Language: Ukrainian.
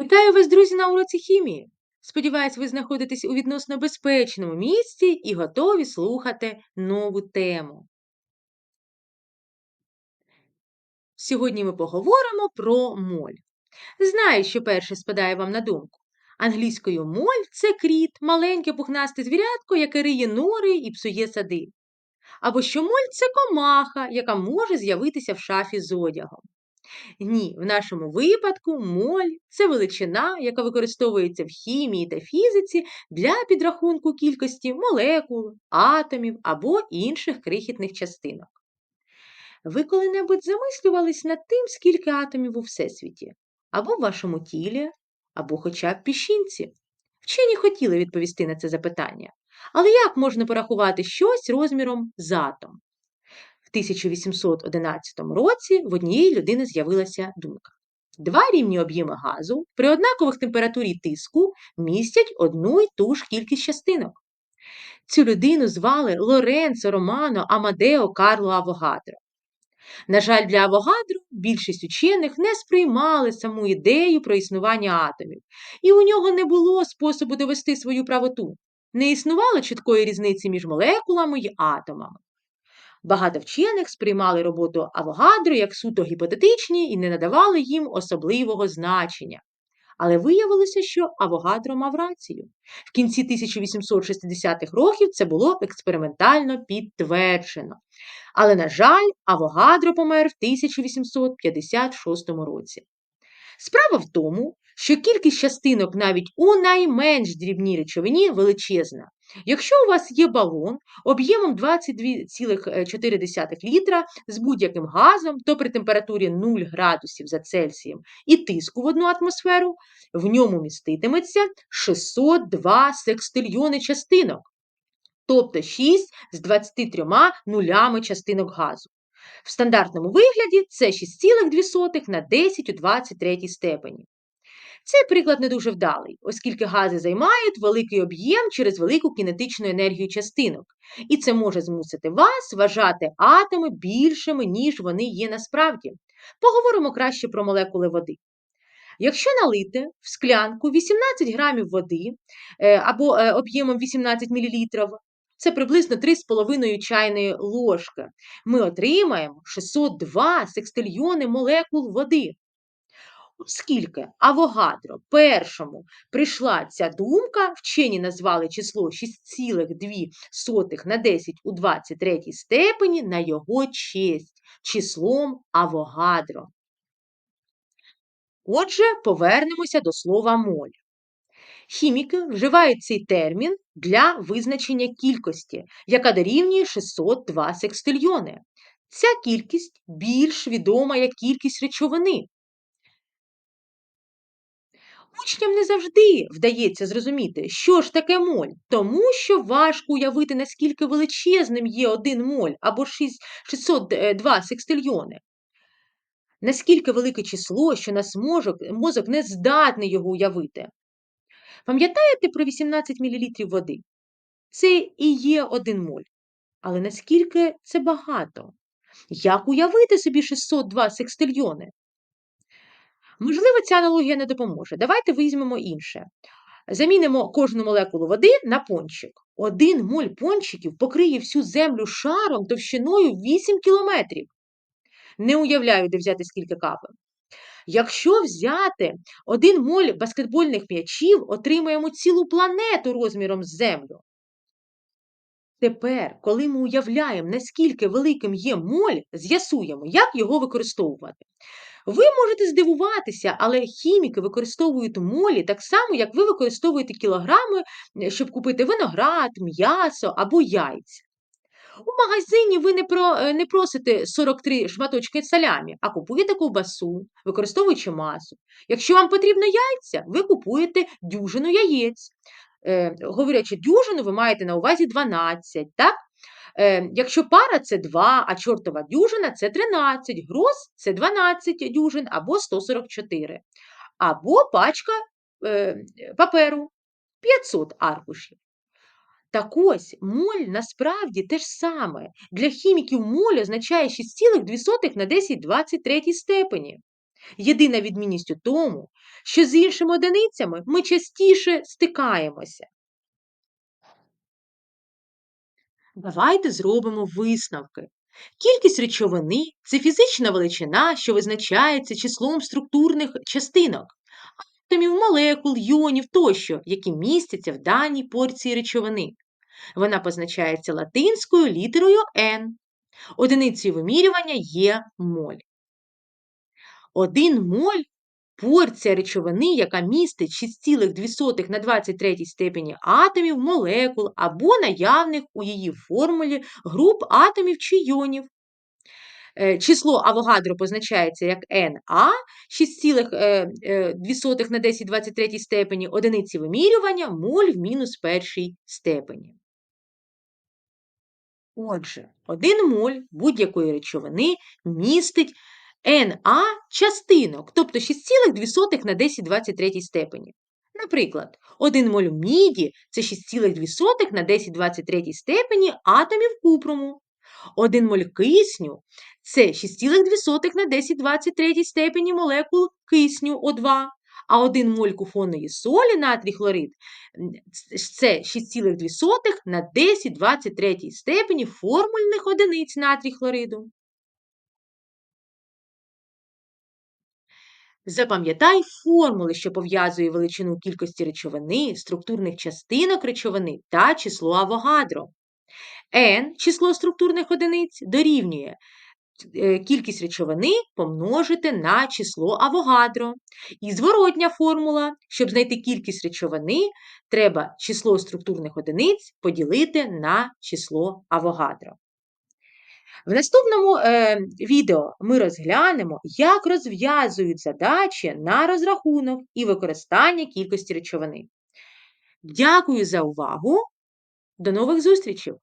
Вітаю вас, друзі, на уроці хімії. Сподіваюсь, ви знаходитесь у відносно безпечному місці і готові слухати нову тему. Сьогодні ми поговоримо про моль. Знаю, що перше спадає вам на думку. Англійською моль це кріт, маленьке пухнасте звірятко, яке риє нори і псує сади. Або що моль це комаха, яка може з'явитися в шафі з одягом. Ні, в нашому випадку моль це величина, яка використовується в хімії та фізиці для підрахунку кількості молекул, атомів або інших крихітних частинок. Ви коли-небудь замислювались над тим, скільки атомів у Всесвіті, або в вашому тілі, або хоча б піщинці? Вчені хотіли відповісти на це запитання. Але як можна порахувати щось розміром з атом? В 1811 році в однієї людини з'явилася думка. Два рівні об'єми газу при однакових температурі тиску містять одну й ту ж кількість частинок. Цю людину звали Лоренцо Романо Амадео Карло Авогадро. На жаль, для Авогадро більшість учених не сприймали саму ідею про існування атомів, і у нього не було способу довести свою правоту. Не існувало чіткої різниці між молекулами й атомами. Багато вчених сприймали роботу Авогадро як суто гіпотетичні і не надавали їм особливого значення. Але виявилося, що Авогадро мав рацію. В кінці 1860-х років це було експериментально підтверджено. Але, на жаль, Авогадро помер в 1856 році. Справа в тому, що кількість частинок навіть у найменш дрібній речовині величезна. Якщо у вас є балон об'ємом 22,4 літра з будь-яким газом, то при температурі 0 градусів за Цельсієм і тиску в одну атмосферу, в ньому міститиметься 602 секстильйони частинок, тобто 6 з 23 нулями частинок газу. В стандартному вигляді це 6,2 на 10 у 23 степені. Цей приклад не дуже вдалий, оскільки гази займають великий об'єм через велику кінетичну енергію частинок, і це може змусити вас вважати атоми більшими, ніж вони є насправді. Поговоримо краще про молекули води. Якщо налити в склянку 18 грамів води е, або е, об'ємом 18 мл, це приблизно 3,5 чайної ложки, ми отримаємо 602 секстильйони молекул води. Оскільки Авогадро першому прийшла ця думка, вчені назвали число 6,2 на 10 у 23 степені на його честь числом Авогадро. Отже, повернемося до слова моль. Хіміки вживають цей термін для визначення кількості, яка дорівнює 602 секстильйони. Ця кількість більш відома як кількість речовини. Учням не завжди вдається зрозуміти, що ж таке моль, тому що важко уявити, наскільки величезним є один моль або 602 секстильйони. Наскільки велике число, що наш мозок, мозок не здатний його уявити. Пам'ятаєте про 18 мл води? Це і є один моль. Але наскільки це багато? Як уявити собі 602 секстильйони? Можливо, ця аналогія не допоможе. Давайте візьмемо інше. Замінимо кожну молекулу води на пончик. Один моль пончиків покриє всю землю шаром товщиною 8 кілометрів. Не уявляю, де взяти скільки капель. Якщо взяти один моль баскетбольних м'ячів, отримаємо цілу планету розміром з землю. Тепер, коли ми уявляємо, наскільки великим є моль, з'ясуємо, як його використовувати. Ви можете здивуватися, але хіміки використовують молі так само, як ви використовуєте кілограми, е, щоб купити виноград, м'ясо або яйця. У магазині ви не про, е, не просите 43 шматочки салямі, а купуєте ковбасу, використовуючи масу. Якщо вам потрібно яйця, ви купуєте дюжину яєць. Е, Говорячи дюжину, ви маєте на увазі 12. так? Е, Якщо пара це 2, а чортова дюжина це 13, гроз це 12 дюжин або 144, або пачка е, паперу 500 аркушів. Так ось моль насправді те ж саме. Для хіміків моль означає 6,2 на 10 23 степені. Єдина відмінність у тому, що з іншими одиницями ми частіше стикаємося. Давайте зробимо висновки. Кількість речовини це фізична величина, що визначається числом структурних частинок, атомів, молекул, йонів тощо, які містяться в даній порції речовини. Вона позначається латинською літерою N. Одиницею вимірювання є моль. Один моль порція речовини, яка містить 6,2 на 23 степені атомів, молекул або наявних у її формулі груп атомів чи йонів. Е, число Авогадро позначається як Na, 6,2 на 10 23 степені, одиниці вимірювання моль в мінус першій степені. Отже, один моль будь-якої речовини містить Na частинок, тобто 6,2 на 10 23 степені. Наприклад, 1 моль міді це 6,2 на 10 23 степені атомів купруму. 1 моль кисню це 6,2 на 10 23 степені молекул кисню О2, а 1 моль куфонної солі натрій хлорид це 6,2 на 10 23 степені формульних одиниць натрій хлориду. Запам'ятай формули, що пов'язує величину кількості речовини, структурних частинок речовини та число Авогадро. n число структурних одиниць дорівнює е, кількість речовини помножити на число Авогадро. І зворотня формула, щоб знайти кількість речовини, треба число структурних одиниць поділити на число Авогадро. В наступному е, відео ми розглянемо, як розв'язують задачі на розрахунок і використання кількості речовини. Дякую за увагу! До нових зустрічей!